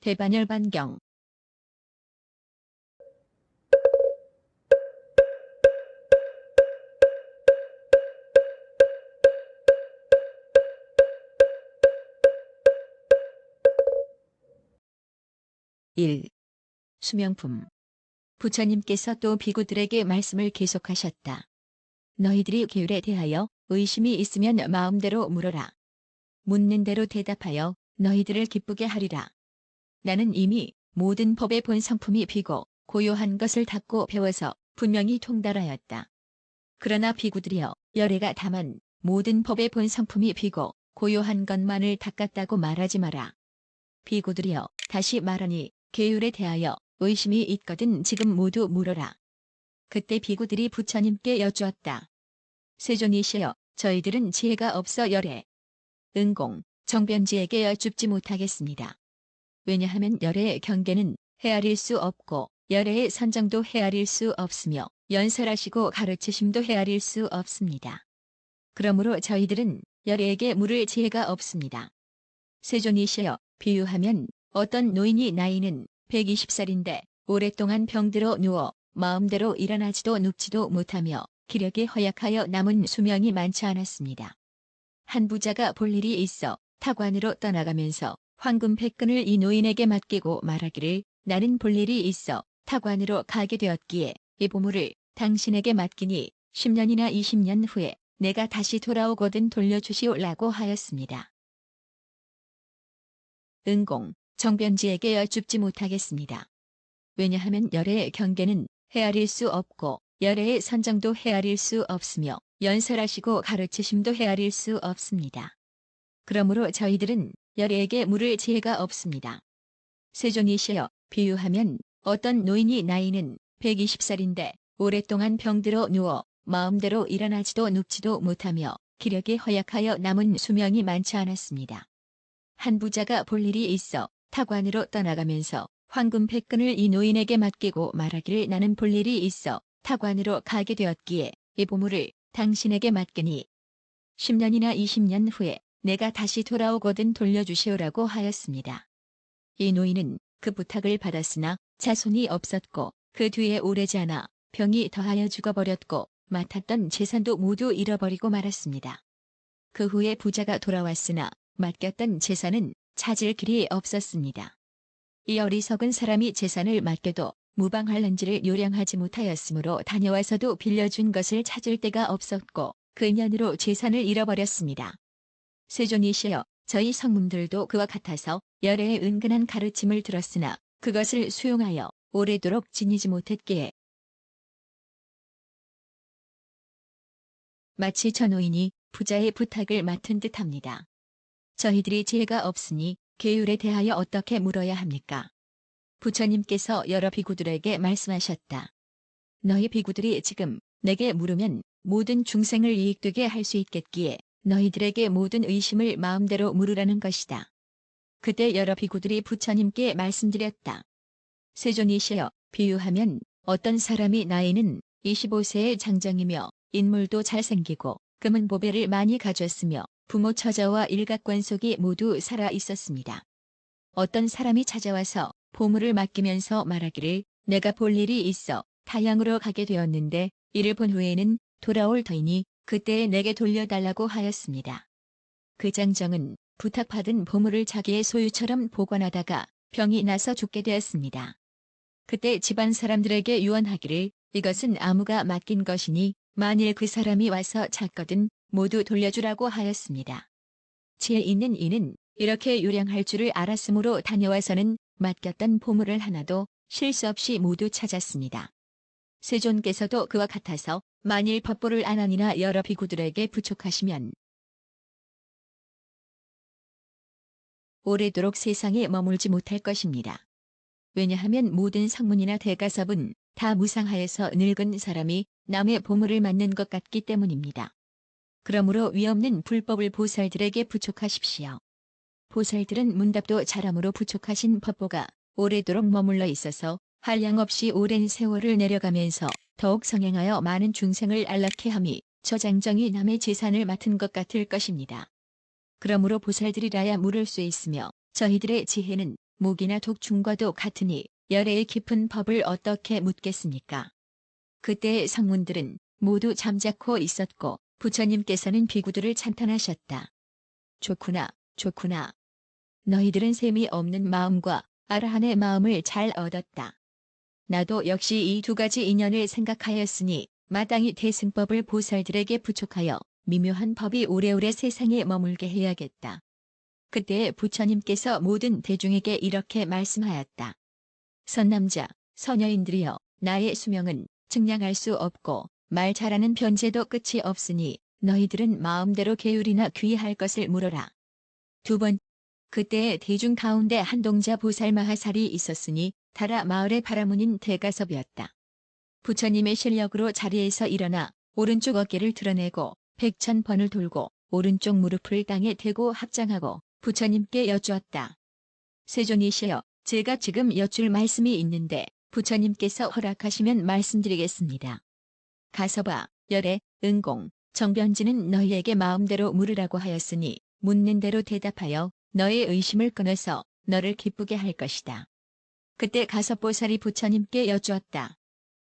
대반열 반경 일 수명품 부처님께서 또 비구들에게 말씀을 계속하셨다. 너희들이 계율에 대하여 의심이 있으면 마음대로 물어라. 묻는 대로 대답하여 너희들을 기쁘게 하리라. 나는 이미 모든 법의 본 성품이 비고 고요한 것을 닫고 배워서 분명히 통달하였다. 그러나 비구들이여 열애가 다만 모든 법의 본 성품이 비고 고요한 것만을 닦았다고 말하지 마라. 비구들이여 다시 말하니 계율에 대하여 의심이 있거든 지금 모두 물어라. 그때 비구들이 부처님께 여쭈었다. 세존이시여 저희들은 지혜가 없어 열애. 은공, 정변지에게 여쭙지 못하겠습니다. 왜냐하면 열애의 경계는 헤아릴 수 없고 열애의 선정도 헤아릴 수 없으며 연설하시고 가르치심도 헤아릴 수 없습니다. 그러므로 저희들은 열애에게 물을 지혜가 없습니다. 세존이시여 비유하면 어떤 노인이 나이는 120살인데 오랫동안 병들어 누워 마음대로 일어나지도 눕지도 못하며 기력이 허약하여 남은 수명이 많지 않았습니다. 한 부자가 볼 일이 있어 타관으로 떠나가면서 황금 백근을 이 노인에게 맡기고 말하기를 나는 볼 일이 있어 타관으로 가게 되었기에 이 보물을 당신에게 맡기니 10년이나 20년 후에 내가 다시 돌아오거든 돌려주시오라고 하였습니다. 은공, 정변지에게 여쭙지 못하겠습니다. 왜냐하면 열애의 경계는 헤아릴 수 없고 열애의 선정도 헤아릴 수 없으며 연설하시고 가르치심도 헤아릴 수 없습니다. 그러므로 저희들은 열애에게 물을 지혜가 없습니다. 세존이시여 비유하면 어떤 노인이 나이는 120살인데 오랫동안 병들어 누워 마음대로 일어나지도 눕지도 못하며 기력이 허약하여 남은 수명이 많지 않았습니다. 한 부자가 볼 일이 있어 타관으로 떠나가면서 황금 백근을 이 노인에게 맡기고 말하기를 나는 볼 일이 있어 타관으로 가게 되었기에 이 보물을 당신에게 맡기니 10년이나 20년 후에 내가 다시 돌아오거든 돌려주시오라고 하였습니다. 이 노인은 그 부탁을 받았으나 자손이 없었고 그 뒤에 오래지 않아 병이 더하여 죽어버렸고 맡았던 재산도 모두 잃어버리고 말았습니다. 그 후에 부자가 돌아왔으나 맡겼던 재산은 찾을 길이 없었습니다. 이 어리석은 사람이 재산을 맡겨도 무방할런지를 요량하지 못하였으므로 다녀와서도 빌려준 것을 찾을 데가 없었고 그 년으로 재산을 잃어버렸습니다. 세존이시여 저희 성문들도 그와 같아서 열애의 은근한 가르침을 들었으나 그것을 수용하여 오래도록 지니지 못했기에 마치 저 노인이 부자의 부탁을 맡은 듯합니다. 저희들이 지혜가 없으니 계율에 대하여 어떻게 물어야 합니까? 부처님께서 여러 비구들에게 말씀하셨다. 너희 비구들이 지금 내게 물으면 모든 중생을 이익되게 할 수 있겠기에 너희들에게 모든 의심을 마음대로 물으라는 것이다. 그때 여러 비구들이 부처님께 말씀드렸다. 세존이시여 비유하면 어떤 사람이 나이는 25세의 장정이며 인물도 잘생기고 금은 보배를 많이 가졌으며 부모 처자와 일각관속이 모두 살아 있었습니다. 어떤 사람이 찾아와서 보물을 맡기면서 말하기를 내가 볼 일이 있어 타양으로 가게 되었는데 이를 본 후에는 돌아올 터이니 그때에 내게 돌려달라고 하였습니다. 그 장정은 부탁받은 보물을 자기의 소유처럼 보관하다가 병이 나서 죽게 되었습니다. 그때 집안 사람들에게 유언하기를 이것은 아무가 맡긴 것이니 만일 그 사람이 와서 찾거든 모두 돌려주라고 하였습니다. 지혜 있는 이는 이렇게 요량할 줄을 알았으므로 다녀와서는 맡겼던 보물을 하나도 실수 없이 모두 찾았습니다. 세존께서도 그와 같아서 만일 법보를 안하니나 여러 비구들에게 부촉하시면 오래도록 세상에 머물지 못할 것입니다. 왜냐하면 모든 성문이나 대가섭은 다 무상하여서 늙은 사람이 남의 보물을 맞는 것 같기 때문입니다. 그러므로 위없는 불법을 보살들에게 부촉하십시오. 보살들은 문답도 잘함으로 부촉하신 법보가 오래도록 머물러 있어서 한량 없이 오랜 세월을 내려가면서 더욱 성행하여 많은 중생을 안락해 함이 저 장정이 남의 재산을 맡은 것 같을 것입니다. 그러므로 보살들이라야 물을 수 있으며 저희들의 지혜는 목이나 독충과도 같으니 열애의 깊은 법을 어떻게 묻겠습니까? 그때의 성문들은 모두 잠자코 있었고 부처님께서는 비구들을 찬탄하셨다. 좋구나, 좋구나. 너희들은 셈이 없는 마음과 아라한의 마음을 잘 얻었다. 나도 역시 이 두 가지 인연을 생각하였으니 마땅히 대승법을 보살들에게 부촉하여 미묘한 법이 오래오래 세상에 머물게 해야겠다. 그때 부처님께서 모든 대중에게 이렇게 말씀하였다. 선남자, 서녀인들이여, 나의 수명은 측량할 수 없고 말 잘하는 변제도 끝이 없으니 너희들은 마음대로 계율이나 귀할 것을 물어라. 두 번, 그때의 대중 가운데 한동자 보살 마하살이 있었으니 다라 마을의 바라문인 대가섭이었다. 부처님의 실력으로 자리에서 일어나 오른쪽 어깨를 드러내고 백천 번을 돌고 오른쪽 무릎을 땅에 대고 합장하고 부처님께 여쭈었다. 세존이시여, 제가 지금 여쭐 말씀이 있는데 부처님께서 허락하시면 말씀드리겠습니다. 가서봐, 열애, 은공, 정변지는 너희에게 마음대로 물으라고 하였으니 묻는 대로 대답하여 너의 의심을 끊어서 너를 기쁘게 할 것이다. 그때 가섭보살이 부처님께 여쭈었다.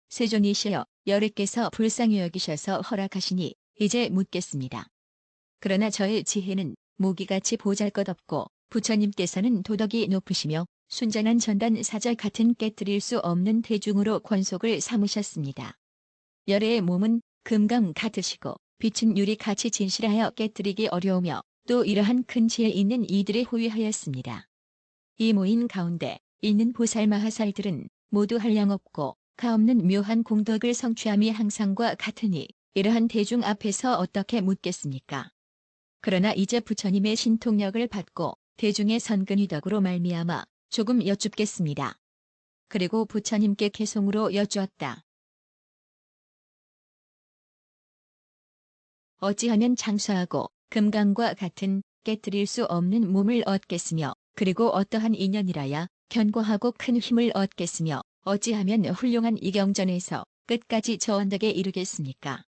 세존이시여, 열애께서 불쌍히 여기셔서 허락하시니 이제 묻겠습니다. 그러나 저의 지혜는 모기같이 보잘것없고 부처님께서는 도덕이 높으시며 순전한 전단 사절 같은 깨뜨릴 수 없는 대중으로 권속을 삼으셨습니다. 열애의 몸은 금강 같으시고 빛은 유리같이 진실하여 깨뜨리기 어려우며 또 이러한 큰 지혜 있는 이들이 호위하였습니다. 이 모인 가운데 있는 보살마하살들은 모두 한량없고 가없는 묘한 공덕을 성취함이 항상과 같으니 이러한 대중 앞에서 어떻게 묻겠습니까? 그러나 이제 부처님의 신통력을 받고 대중의 선근위 덕으로 말미암아 조금 여쭙겠습니다. 그리고 부처님께 개송으로 여쭈었다. 어찌하면 장수하고 금강과 같은 깨뜨릴 수 없는 몸을 얻겠으며 그리고 어떠한 인연이라야 견고하고 큰 힘을 얻겠으며 어찌하면 훌륭한 이경전에서 끝까지 저 언덕에 이르겠습니까?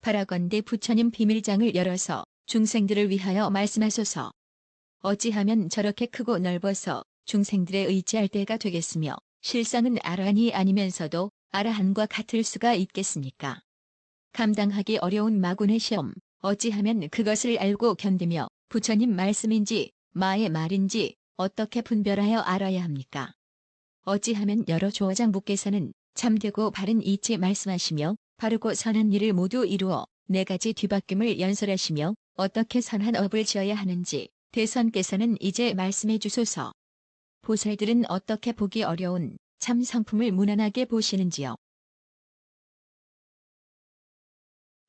바라건대 부처님 비밀장을 열어서 중생들을 위하여 말씀하소서. 어찌하면 저렇게 크고 넓어서 중생들의 의지할 때가 되겠으며 실상은 아라한이 아니면서도 아라한과 같을 수가 있겠습니까? 감당하기 어려운 마군의 시험, 어찌하면 그것을 알고 견디며 부처님 말씀인지 마의 말인지 어떻게 분별하여 알아야 합니까? 어찌하면 여러 조어장부께서는 참되고 바른 이치 말씀하시며 바르고 선한 일을 모두 이루어 네 가지 뒤바뀜을 연설하시며 어떻게 선한 업을 지어야 하는지 대선께서는 이제 말씀해 주소서. 보살들은 어떻게 보기 어려운 참 성품을 무난하게 보시는지요.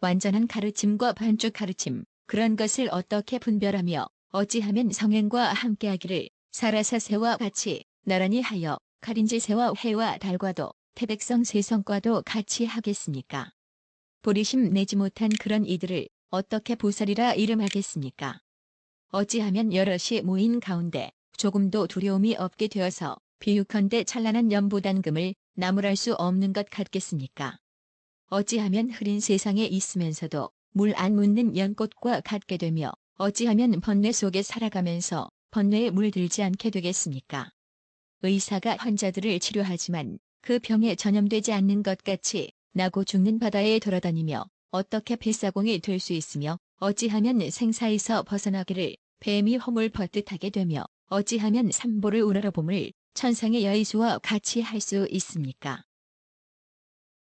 완전한 가르침과 반쪽 가르침, 그런 것을 어떻게 분별하며 어찌하면 성행과 함께하기를 사라사새와 같이 나란히 하여 가린지새와 해와 달과도 태백성 세성과도 같이 하겠습니까? 보리심 내지 못한 그런 이들을 어떻게 보살이라 이름하겠습니까? 어찌하면 여럿이 모인 가운데 조금도 두려움이 없게 되어서 비유컨대 찬란한 연보단금을 나무랄 수 없는 것 같겠습니까? 어찌하면 흐린 세상에 있으면서도 물 안 묻는 연꽃과 같게 되며 어찌하면 번뇌 속에 살아가면서 번뇌에 물들지 않게 되겠습니까? 의사가 환자들을 치료하지만 그 병에 전염되지 않는 것 같이 나고 죽는 바다에 돌아다니며 어떻게 뱃사공이 될 수 있으며 어찌하면 생사에서 벗어나기를 뱀이 허물 벗듯하게 되며 어찌하면 삼보를 우러러봄을 천상의 여의수와 같이 할 수 있습니까?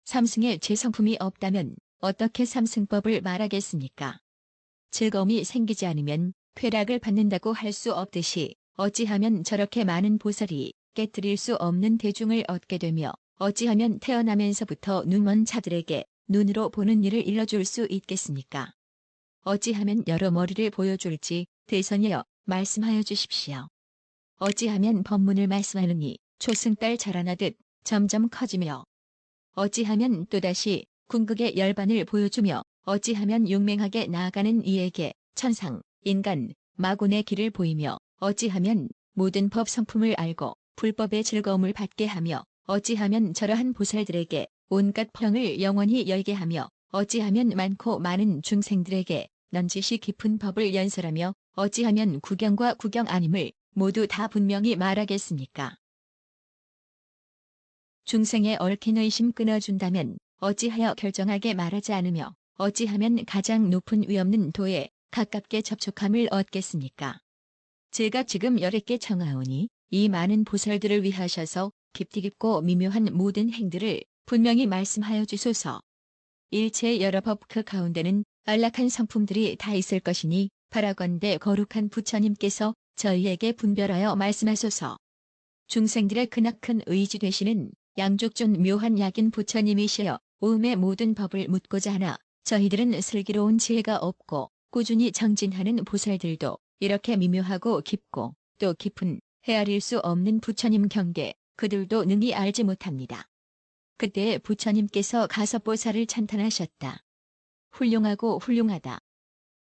삼승에 제성품이 없다면 어떻게 삼승법을 말하겠습니까? 즐거움이 생기지 않으면 쾌락을 받는다고 할 수 없듯이 어찌하면 저렇게 많은 보살이 깨뜨릴 수 없는 대중을 얻게 되며 어찌하면 태어나면서부터 눈먼 자들에게 눈으로 보는 일을 일러줄 수 있겠습니까? 어찌하면 여러 머리를 보여줄지 대선이여 말씀하여 주십시오. 어찌하면 법문을 말씀하느니 초승달 자라나듯 점점 커지며 어찌하면 또다시 궁극의 열반을 보여주며 어찌하면 용맹하게 나아가는 이에게 천상, 인간, 마군의 길을 보이며 어찌하면 모든 법 성품을 알고 불법의 즐거움을 받게 하며 어찌하면 저러한 보살들에게 온갖 평을 영원히 열게 하며 어찌하면 많고 많은 중생들에게 넌지시 깊은 법을 연설하며 어찌하면 구경과 구경 아님을 모두 다 분명히 말하겠습니까? 중생의 얽힌 의심 끊어준다면 어찌하여 결정하게 말하지 않으며 어찌하면 가장 높은 위없는 도에 가깝게 접촉함을 얻겠습니까? 제가 지금 열애께 청하오니 이 많은 보살들을 위하셔서 깊이 깊고 미묘한 모든 행들을 분명히 말씀하여 주소서. 일체 여러 법 그 가운데는 안락한 성품들이 다 있을 것이니 바라건대 거룩한 부처님께서 저희에게 분별하여 말씀하소서. 중생들의 크나큰 의지 되시는 양족존 묘한 약인 부처님이시여 오음의 모든 법을 묻고자 하나 저희들은 슬기로운 지혜가 없고 꾸준히 정진하는 보살들도 이렇게 미묘하고 깊고 또 깊은 헤아릴 수 없는 부처님 경계 그들도 능히 알지 못합니다. 그때 부처님께서 가섭보살을 찬탄하셨다. 훌륭하고 훌륭하다.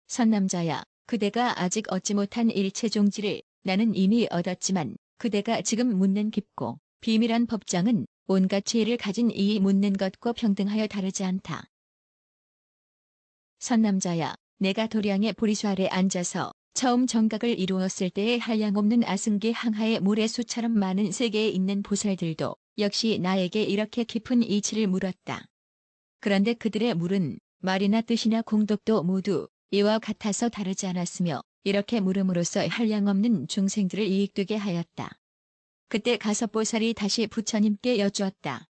선남자야, 그대가 아직 얻지 못한 일체 종지를 나는 이미 얻었지만 그대가 지금 묻는 깊고 비밀한 법장은 온갖 지혜를 가진 이 묻는 것과 평등하여 다르지 않다. 선남자야, 내가 도량의 보리수 아래 앉아서 처음 정각을 이루었을 때의 한량없는 아승기 항하의 모래수처럼 많은 세계에 있는 보살들도 역시 나에게 이렇게 깊은 이치를 물었다. 그런데 그들의 물은 말이나 뜻이나 공덕도 모두 이와 같아서 다르지 않았으며 이렇게 물음으로써 한량없는 중생들을 이익되게 하였다. 그때 가섭보살이 다시 부처님께 여쭈었다.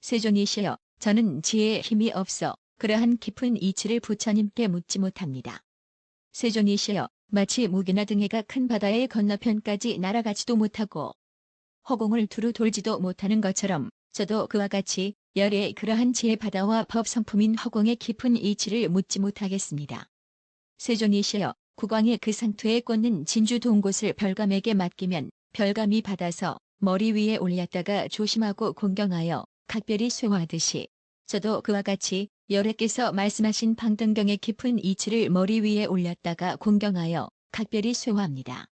세존이시여, 저는 지혜에 힘이 없어 그러한 깊은 이치를 부처님께 묻지 못합니다. 세존이시여, 마치 무기나 등해가 큰 바다의 건너편까지 날아가지도 못하고 허공을 두루 돌지도 못하는 것처럼 저도 그와 같이 열의 그러한 지혜 바다와 법 성품인 허공의 깊은 이치를 묻지 못하겠습니다. 세존이시여 국왕의 그 상투에 꽂는 진주 동곳을 별감에게 맡기면 별감이 받아서 머리 위에 올렸다가 조심하고 공경하여 각별히 쇠화하듯이 저도 그와 같이 여래께서 말씀하신 방등경의 깊은 이치를 머리 위에 올렸다가 공경하여 각별히 쇠화합니다.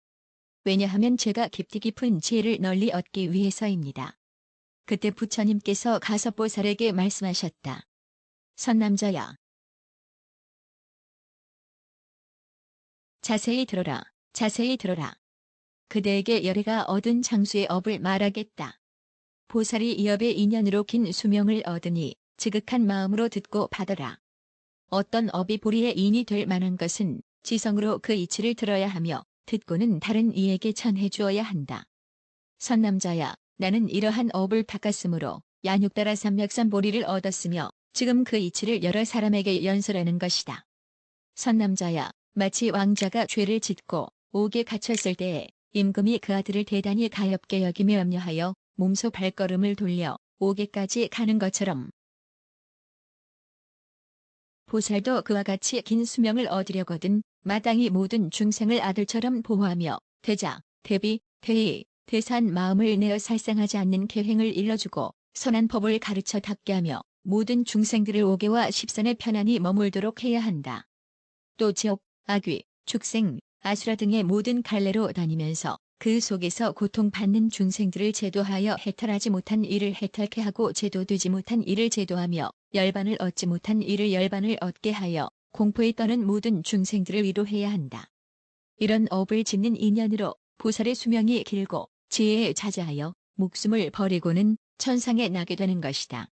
왜냐하면 제가 깊이 깊은 지혜를 널리 얻기 위해서입니다. 그때 부처님께서 가섭보살에게 말씀하셨다. 선남자야. 자세히 들어라. 자세히 들어라. 그대에게 열애가 얻은 장수의 업을 말하겠다. 보살이 이 업의 인연으로 긴 수명을 얻으니 지극한 마음으로 듣고 받아라. 어떤 업이 보리의 인이 될 만한 것은 지성으로 그 이치를 들어야 하며 듣고는 다른 이에게 전해 주어야 한다. 선남자야, 나는 이러한 업을 닦았으므로 양육 따라 삼맥산 보리를 얻었으며 지금 그 이치를 여러 사람에게 연설하는 것이다. 선남자야, 마치 왕자가 죄를 짓고 옥에 갇혔을 때에 임금이 그 아들을 대단히 가엽게 여기며 염려하여 몸소 발걸음을 돌려 옥에까지 가는 것처럼 보살도 그와 같이 긴 수명을 얻으려거든 마땅히 모든 중생을 아들처럼 보호하며 대자, 대비, 대의, 대산 마음을 내어 살상하지 않는 계행을 일러주고 선한 법을 가르쳐 닦게 하며 모든 중생들을 오개와 십선에 편안히 머물도록 해야 한다. 또 지옥, 악귀, 축생, 아수라 등의 모든 갈래로 다니면서 그 속에서 고통받는 중생들을 제도하여 해탈하지 못한 이를 해탈케 하고 제도되지 못한 이를 제도하며 열반을 얻지 못한 이를 열반을 얻게 하여 공포에 떠는 모든 중생들을 위로해야 한다. 이런 업을 짓는 인연으로 보살의 수명이 길고 지혜에 자자하여 목숨을 버리고는 천상에 나게 되는 것이다.